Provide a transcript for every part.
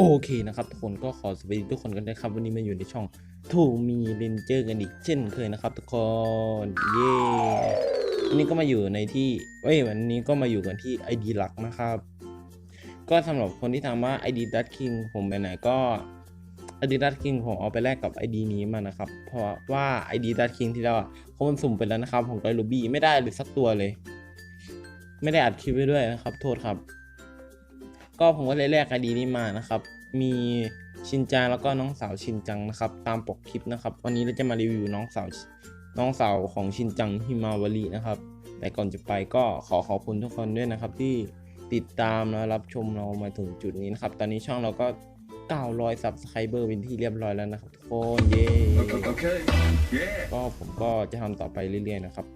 โอเคนะครับทุกคนก็ขอสวัสดีทุกคนกันด้วยครับวันนี้มาอยู่ในช่องทูมีเรนเจอร์กันอีกเช่นเคยนะครับ ทุกคนเย้วันนี้ก็มาอยู่ในที่เอ้ยวันนี้ก็มาอยู่กันที่ ID หลักนะครับ ก็สำหรับคนที่ถามว่า ID d u t King ผมไปไหนก็ ID d u t King ผมเอาไปแลกกับ ID นี้มานะครับ เพราะว่า ID d u t King ที่เราอะเขามันสุ่มไปแล้วนะครับผมได้ลูบี้ไม่ได้เลยสักตัวเลย ไม่ได้อัดคลิปไว้ด้วยนะครับ โทษครับก็ผมก็เลยแลกไอดีนี้มานะครับ มีชินจังแล้วก็น้องสาวชินจังนะครับ ตามปกคลิปนะครับ วันนี้เราจะมารีวิวน้องสาวน้องสาวของชินจังฮิมาวารีนะครับ แต่ก่อนจะไปก็ขอขอบคุณทุกคนด้วยนะครับ ที่ติดตามและรับชมเรามาถึงจุดนี้นะครับ ตอนนี้ช่องเราก็ 900 ซับสไครเบอร์เป็นที่เรียบร้อยแล้วนะครับทุกคนเย้ Okay. Yeah. ก็ผมก็จะทำต่อไปเรื่อยๆนะครับ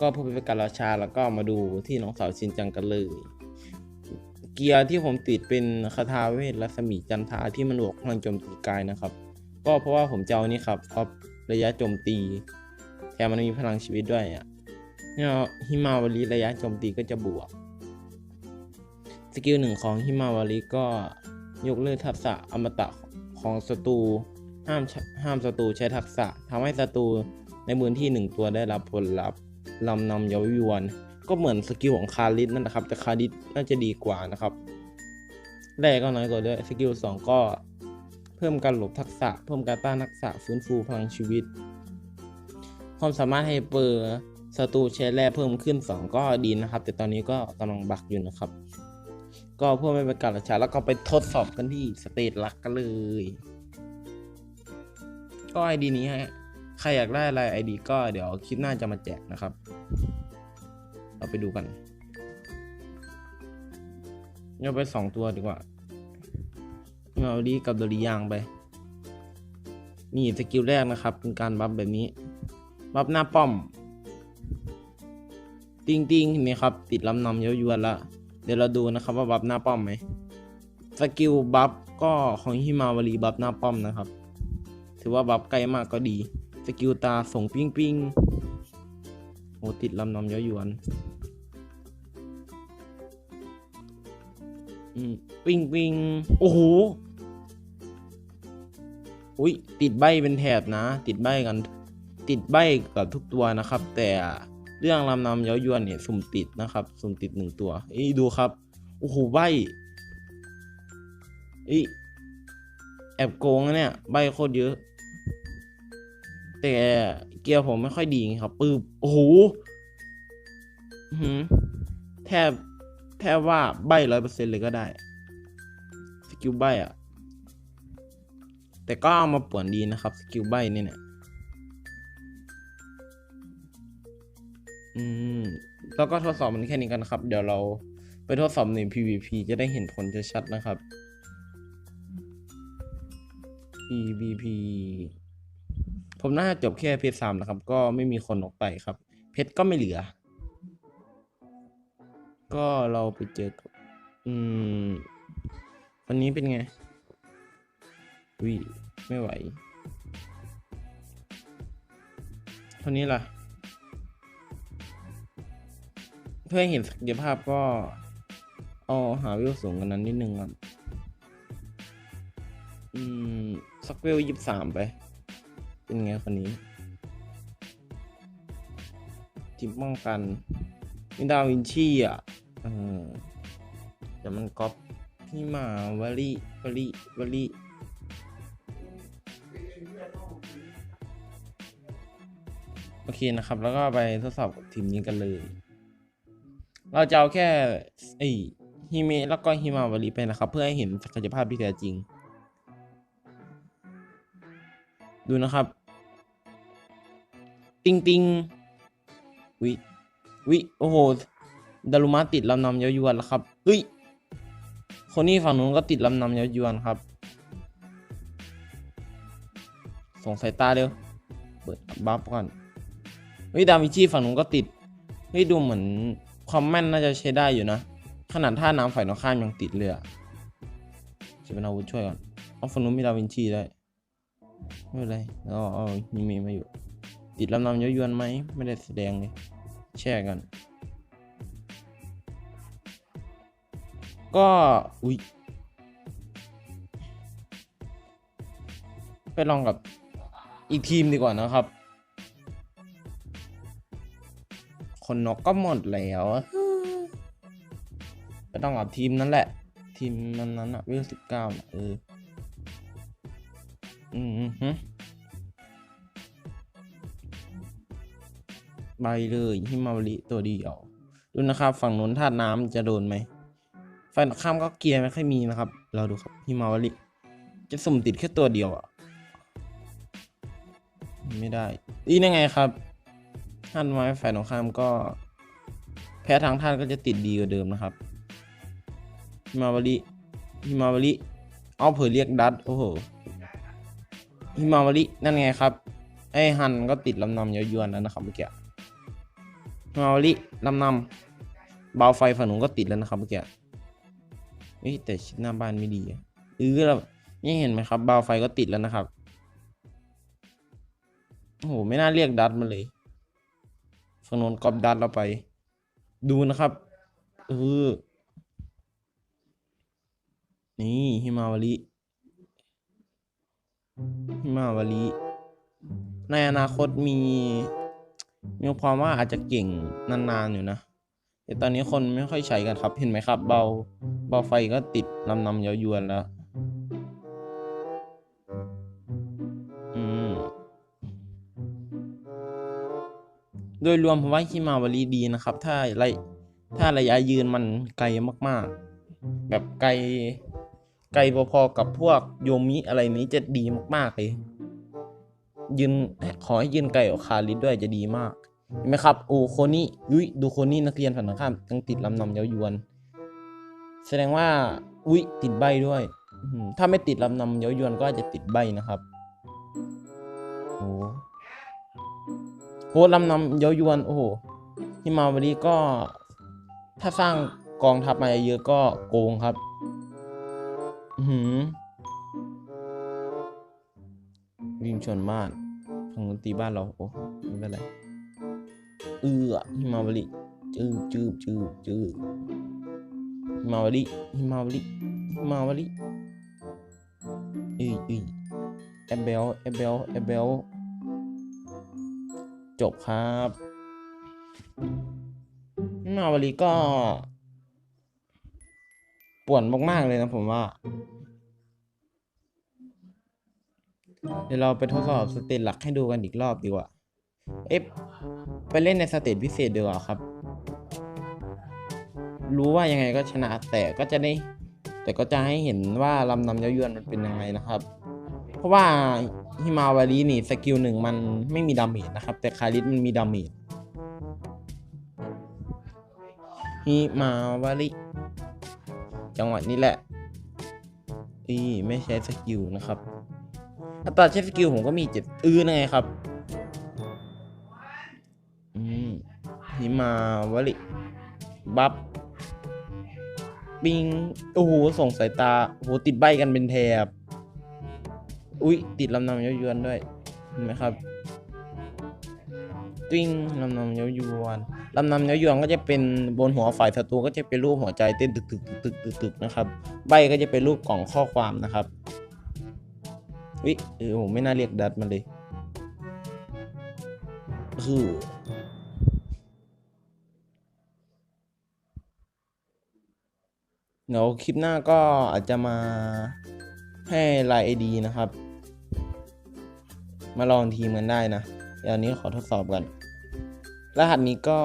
ก็เพื่อเป็นการราชาแล้วก็มาดูที่น้องสาวชินจังกันเลย เกียร์ที่ผมติดเป็นคาถาเวทรัศมีจันทาที่มันบวกพลังโจมตีกายนะครับ ก็เพราะว่าผมจะเอานี่ครับออฟระยะโจมตีแถมมันมีพลังชีวิตด้วยอะเนี่ยฮิมาวารีระยะโจมตีก็จะบวก สกิลหนึ่งของฮิมาวารีก็ยกเลิกทักษะอมตะของศัตรูห้ามห้ามศัตรูใช้ทักษะทำให้ศัตรูในมือที่หนึ่งตัวได้รับผลลัพธ์ลำนำเยาวยวน ก็เหมือนสกิลของคาริสนั่นนะครับ แต่คาริสน่าจะดีกว่านะครับแรกก็น้อยกว่าด้วยสกิลสองก็เพิ่มการหลบทักษะ เพิ่มการต้านทักษะฟื้นฟูพลังชีวิต ความสามารถให้เปอร์ศัตรูใช้แร่เพิ่มขึ้น 2 ก็ดีนะครับ แต่ตอนนี้ก็กำลังบักอยู่นะครับ ก็เพื่อไม่เป็นการละช้าแล้วก็ไปทดสอบกันที่สเตจลักกันเลย ก็ไอดีนี้ฮะใครอยากได้อะไรไอดีก็เดี๋ยวคลิปหน้าจะมาแจกนะครับ เราไปดูกันเอาไปสองตัวดีกว่า เอาดีกับโดริยางไป นี่สกิลแรกนะครับเป็นการบัฟแบบนี้ บัฟหน้าป้อม ติงติงเห็นไหมครับ ติดลำนำเย้ายวนละ เดี๋ยวเราดูนะครับว่าบัฟหน้าป้อมไหม สกิลบัฟก็ของฮิมาวารีบัฟหน้าป้อมนะครับ ถือว่าบัฟใกล้มากก็ดี สกิลตาส่งปิ้งปิ้งโอ้ติดลำนำเย้ายวน อืมปิ้งปิ้งโอ้โหอุ้ยติดใบเป็นแถบนะ ติดใบกัน ติดใบกับทุกตัวนะครับ แต่เรื่องลำนำเย้ายวนเนี่ยสุ่มติดนะครับ สุ่มติดหนึ่งตัวเอ้ยดูครับโอ้โหใบเอ้ยแอบโกงนะเนี่ยใบโคตรเยอะ แต่เกียร์ผมไม่ค่อยดีไงครับปืบโอ้โหอื้อหือแทบ แทบว่าใบร้อยเปอร์เซ็นต์เลยก็ได้ สกิลใบอะแต่ก็เอามาป่วนดีนะครับ สกิลใบเนี่ยเนี่ยอืมแล้วก็ทดสอบมันแค่นี้กันนะครับ เดี๋ยวเราไปทดสอบใน PVP จะได้เห็นผลชัดๆนะครับ PVP ผมน่าจะจบแค่เพจสามนะครับ ก็ไม่มีคนออกไปครับ เพชรก็ไม่เหลือ ก็เราไปเจอกับอืมวันนี้เป็นไงวิไม่ไหวเท่านี้ล่ะ เพื่อให้เห็นศักยภาพก็เอาหาวิวสูงกันนั้นนิดนึงครับ อืมสักเวลยี่สิบสามไป เป็นไงคนนี้ทีมป้องกัน มิดาวินชีอะเออเดี๋ยวมันก๊อปพี่มาวาลีวาลีวาลีโอเคนะครับ แล้วก็ไปทดสอบกับทีมนี้กันเลย เราจะเอาแค่ไอฮิเมะแล้วก็ฮิมาวารีไปนะครับ เพื่อให้เห็นศักยภาพที่แท้จริง ดูนะครับ ติงติงวิ วิโอ้โหดารุมะติดลำนำเย้ายวนแล้วครับเฮ้ยคนนี้ฝั่งนู้นก็ติดลำนำเย้ายวนครับ ส่งสายตาเร็วเปิดบัฟก่อนเฮ้ยดาวินชีฝั่งนู้นก็ติดเฮ้ยดูเหมือนความแม่นน่าจะใช้ได้อยู่นะ ขนาดท่าน้ำฝ่ายตรงข้ามยังติดเลยอะจะเป็นอาวุธช่วยก่อนเอาฝั่งนู้นมีดาวินชีได้ไม่เป็นไรแล้วเอาฮิเมะมาอยู่ ติดลำนำเย้ายวนไหม ไม่ได้แสดงเลย แชร์กันก็ อุ้ยไปลองกับอีกทีมดีกว่านะครับ คนนกก็หมดแล้วไปต้องกับทีมนั้นแหละ ทีมนั้นนั้นอะเวลสิบเก้าเออ อืมฮึ ไปเลยฮิมาวริตัวเดียวดูนะครับ ฝั่งนู้นธาตุน้ำจะโดนไหมฝั่งข้ามก็เกียร์ไม่ค่อยมีนะครับ เราดูครับฮิมาวริจะสุ่มติดแค่ตัวเดียวอะไม่ได้อีนั่นไงครับธาตุไม้ฝ่ายตรงข้ามก็ แพ้ทางธาตุก็จะติดดีกว่าเดิมนะครับฮิมาวริฮิมาวริเอาเผื่อเรียกดัตโอ้โหฮิมาวรินั่นไงครับไอ้ฮันก็ติดลำนำเยาวยวนแล้วนะครับเมื่อกี้ ฮิมาวิลำนำเบาไฟฝั่งหนูนก็ติดแล้วนะครับเมื่อกี้เฮ้ยแต่ชิดหน้าบ้านไม่ดีอะเออแล้วนี่เห็นไหมครับเบาไฟก็ติดแล้วนะครับโอ้โหไม่น่าเรียกดัตมาเลยฝั่งโน้นกอบดัตเราไป ดูนะครับเออนี่ฮิมาวาริฮิมาวาริในอนาคตมี มีความว่าอาจจะเก่งนานๆอยู่นะแต่ตอนนี้คนไม่ค่อยใช้กันครับเห็นไหมครับ เบาเบาไฟก็ติดลำนำยาวยวนแล้วอืมโดยรวมผมว่าฮิมาวารีดีนะครับ ถ้าระถ้าระยะยืนมันไกลมากๆ แบบไกลไกลพอๆกับพวกโยมิอะไรนี้จะดีมากๆเลย ยืนขอให้ยืนไกลกว่าคาริสด้วยจะดีมากเห็นไหมครับโอ้โคนี่ยุ้ยดูโคนี่นักเรียนฝั่งตรงข้ามยังติดลำนำเยาวยวน แสดงว่าอุ้ยติดใบด้วยถ้าไม่ติดลำนำเยาวยวนก็อาจจะติดใบนะครับโอ้โหลำนำเยาวยวนโอ้โหฮิมาวารีก็ ถ้าสร้างกองทัพมาเยอะก็โกงครับ อือหือ วิ่งชนบ้านฝั่งนู้นตีบ้านเราโอ้ไม่เป็นไรเอือฮิมาวารีจืบจืบจืบจืบฮิมาวารีฮิมาวารีฮิมาวารีเอ้ยเอ้ยแอบเบลแอบเบลแอบเบลจบครับมาวลีก็ป่วนมากๆเลยนะผมว่า เดี๋ยวเราไปทดสอบสเตจหลักให้ดูกันอีกรอบดีกว่า เอ๊ะไปเล่นในสเตจพิเศษดีกว่าครับ รู้ว่ายังไงก็ชนะแต่ก็จะได้ แต่ก็จะให้เห็นว่าลำนำเย้ายวนมันเป็นยังไงนะครับ เพราะว่าฮิมาวารีนี่สกิลหนึ่งมันไม่มีดาเมจนะครับ แต่คาริสมันมีดาเมจฮิมาวารีจังหวะนี้แหละอีไม่ใช้สกิลนะครับ ถ้าตอนใช้สกิลผมก็มีเจ็ดอื้อนไงครับ อืมฮิมาวารีบัฟปิง โอ้โห ส่งสายตา โอ้โห ติดใบกันเป็นแถบ อุ๊ย ติดลำนำเย้ายวนด้วย เห็นไหมครับติ้งลำนำเย้ายวนลำนำเย้ายวนก็จะเป็นบนหัวฝ่ายศัตรูก็จะเป็นรูปหัวใจเต้นตึกตึกตึกตึกตึกนะครับ ใบก็จะเป็นรูปกล่องข้อความนะครับ วิเออผมไม่น่าเรียกดัดมันเลยคือเดี๋ยวคลิปหน้าก็อาจจะมาให้ไลน์ไอดีนะครับ มาลองทีมกันได้นะเดี๋ยวอันนี้ขอทดสอบกัน รหัสนี้ก็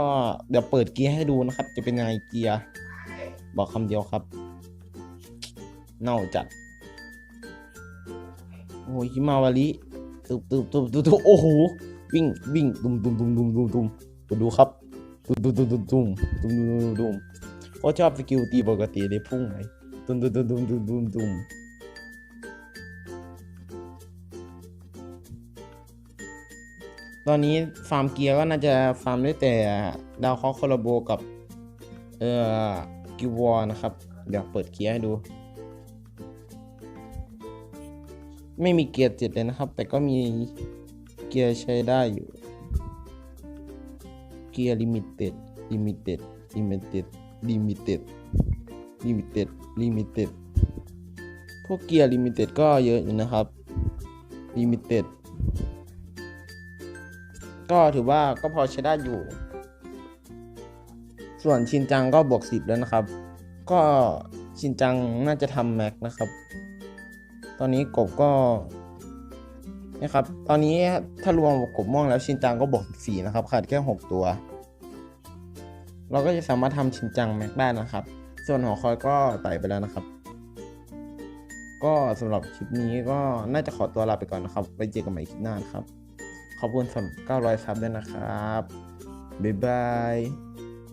เดี๋ยวเปิดเกียร์ให้ดูนะครับ จะเป็นยังไงเกียร์ บอกคำเดียวครับ เน่าจัด โอ้ยฮิมาวาริตุบตุบตุบตุบตุบโอ้โหวิ่งวิ่งดุมดุมดุมดุมดุมดุมมาดูครับดุมดุมดุมดุมดุมดุมดุมดุมดุมโคตรชอบสกิลตีปกติเลยพุ่งไปดุมดุมดุมดุมดุมดุมดุมตอนนี้ฟาร์มเกียร์ก็น่าจะฟาร์มได้แต่ดาวเคราะห์โคลาโบกับ เอ่อกิวอนะครับ เดี๋ยวเปิดเกียร์ให้ดู ไม่มีเกียร์เจ็ดเลยนะครับ แต่ก็มีเกียร์ใช้ได้อยู่ เกียร์ลิมิเต็ดลิมิเต็ดลิมิเต็ดลิมิเต็ดลิมิเต็ดลิมิเต็ดพวกเกียร์ลิมิเต็ดก็เยอะอยู่นะครับลิมิเต็ดก็ถือว่าก็พอใช้ได้อยู่ ส่วนชินจังก็บวกสิบแล้วนะครับ ก็ชินจังน่าจะทำแม็กนะครับ ตอนนี้กบก็นะครับ ตอนนี้ถ้ารวมกบม่วงแล้วชินจังก็บวกสี่นะครับขาดแค่หกตัว เราก็จะสามารถทำชินจังแม็กได้นะครับ ส่วนหอคอยก็ไต่ไปแล้วนะครับ ก็สำหรับคลิปนี้ก็น่าจะขอตัวลาไปก่อนนะครับไว้เจอกันใหม่คลิปหน้านะครับขอบคุณสำหรับ900ซับด้วยนะครับบ๊ายบาย